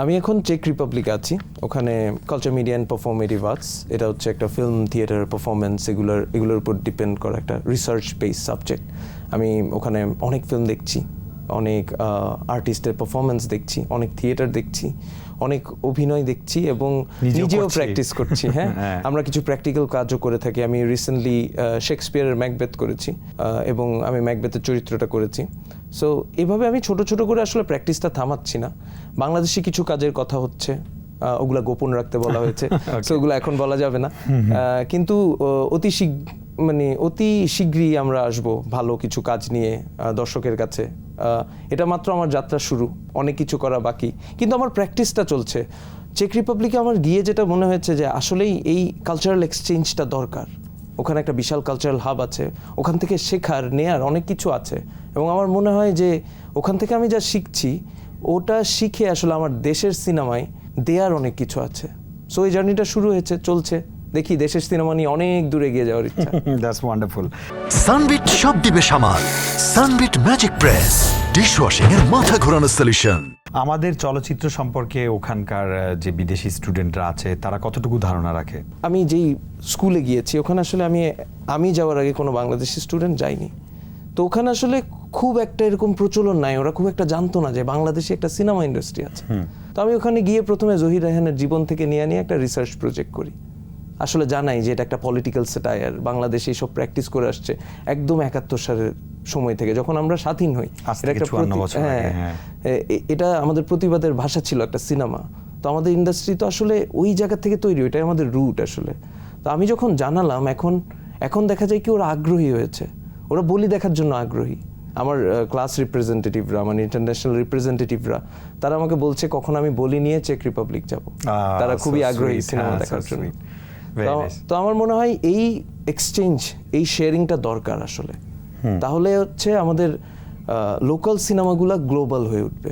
আমি এখন check Republic আছি। ওখানে culture media and performative arts এটা হচ্ছে একটা ফিল্ম থিয়েটার পারফরমেন্স এগুলোর এগুলোর উপর ডিপেন্ড করা একটা রিসার্চ বেস সাবজেক্ট আমি ওখানে অনেক ফিল্ম দেখছি। অনেক আর্টিস্টের পারফরমেন্স দেখছি অনেক থিয়েটার দেখছি অনেক অভিনয় দেখছি এবং নিজেও প্র্যাকটিস করছি। হ্যাঁ? হ্যাঁ। আমরা কিছু প্র্যাকটিক্যাল কাজও করে থাকি। আমি রিসেন্টলি শেক্সপিয়ারের ম্যাকবেথ করেছি এবং আমি ম্যাকবেথের চরিত্রটা করেছি। সো এভাবে আমি ছোট ছোট করে আসলে প্র্যাকটিসটা থামাচ্ছি না। বাংলাদেশে কিছু কাজের কথা হচ্ছে ওগুলা গোপন রাখতে বলা হয়েছে। সো ওগুলো এখন বলা যাবে না। কিন্তু অতি শীঘ্র মানে অতি শীঘ্রই আমরা আসব ভালো কিছু কাজ নিয়ে দর্শকের কাছে। এটা মাত্র আমার যাত্রা শুরু, অনেক কিছু করা বাকি। কিন্তু আমার প্র্যাকটিসটা চলছে। চেক রিপাবলিকে আমার গিয়ে যেটা মনে হয়েছে যে আসলেই এই কালচারাল এক্সচেঞ্জটা দরকার। ওখানে একটা বিশাল কালচারাল হাব আছে, ওখান থেকে শেখার, নেয়ার অনেক কিছু আছে। এবং আমার মনে হয় যে ওখান থেকে আমি যা শিখছি, ওটা শিখে আসলে আমার দেশের সিনেমায় দেয়ার অনেক কিছু আছে। সো এই জার্নিটা শুরু হয়েছে, চলছে। দেখি দেশের সিনেমা নিয়ে অনেক দূরে গিয়ে যাওয়ার ইচ্ছা। দ্যাটস ওয়ান্ডারফুল সানবিট সব দিবে সামাল। সানবিট ম্যাজিক প্রেস ডিশওয়াশিং এর মাথা ঘোরানো সলিউশন আমাদের চলচ্চিত্র সম্পর্কে ওখানকার যে বিদেশি স্টুডেন্টরা আছে তারা কতটুকু ধারণা রাখে? আমি যেই স্কুলে গিয়েছি ওখানে আসলে আমি আমি যাওয়ার আগে কোনো বাংলাদেশি স্টুডেন্ট যাইনি তো ওখানে আসলে খুব একটা এরকম প্রচলন নাই ওরা খুব একটা জানতো না যে বাংলাদেশে একটা সিনেমা ইন্ডাস্ট্রি আছে। তো আমি ওখানে গিয়ে প্রথমে জহির রায়হানের জীবন থেকে নিয়ে নিয়ে একটা রিসার্চ প্রজেক্ট করি। আসলে জানাই যে এটা একটা পলিটিক্যাল সেটায়ার বাংলাদেশে এইসব প্র্যাকটিস করে আসছে একদম একাত্তর সালের সময় থেকে যখন আমরা স্বাধীন হই। এটা একটা 54 প্রতি- বছর আগে, হ্যাঁ, হ্যাঁ। এটা আমাদের প্রতিবাদের ভাষা ছিল একটা সিনেমা তো আমাদের ইন্ডাস্ট্রি তো আসলে ওই জায়গা থেকে তৈরি ওইটাই আমাদের রুট আসলে। তো আমি যখন জানালাম এখন এখন দেখা যায় কি ওরা আগ্রহী হয়েছে। ওরা বলি দেখার জন্য আগ্রহী। আমার ক্লাস রিপ্রেজেন্টেটিভরা মানে ইন্টারন্যাশনাল রিপ্রেজেন্টেটিভরা তারা আমাকে বলছে কখন আমি বলি নিয়ে চেক রিপাবলিক যাব? তারা খুবই আগ্রহী সিনেমা হ্যাঁ, দেখার জন্য। তো আমার মনে হয় এই এক্সচেঞ্জ এই শেয়ারিংটা দরকার আসলে। তাহলে হচ্ছে আমাদের লোকাল সিনেমাগুলো গ্লোবাল হয়ে উঠবে।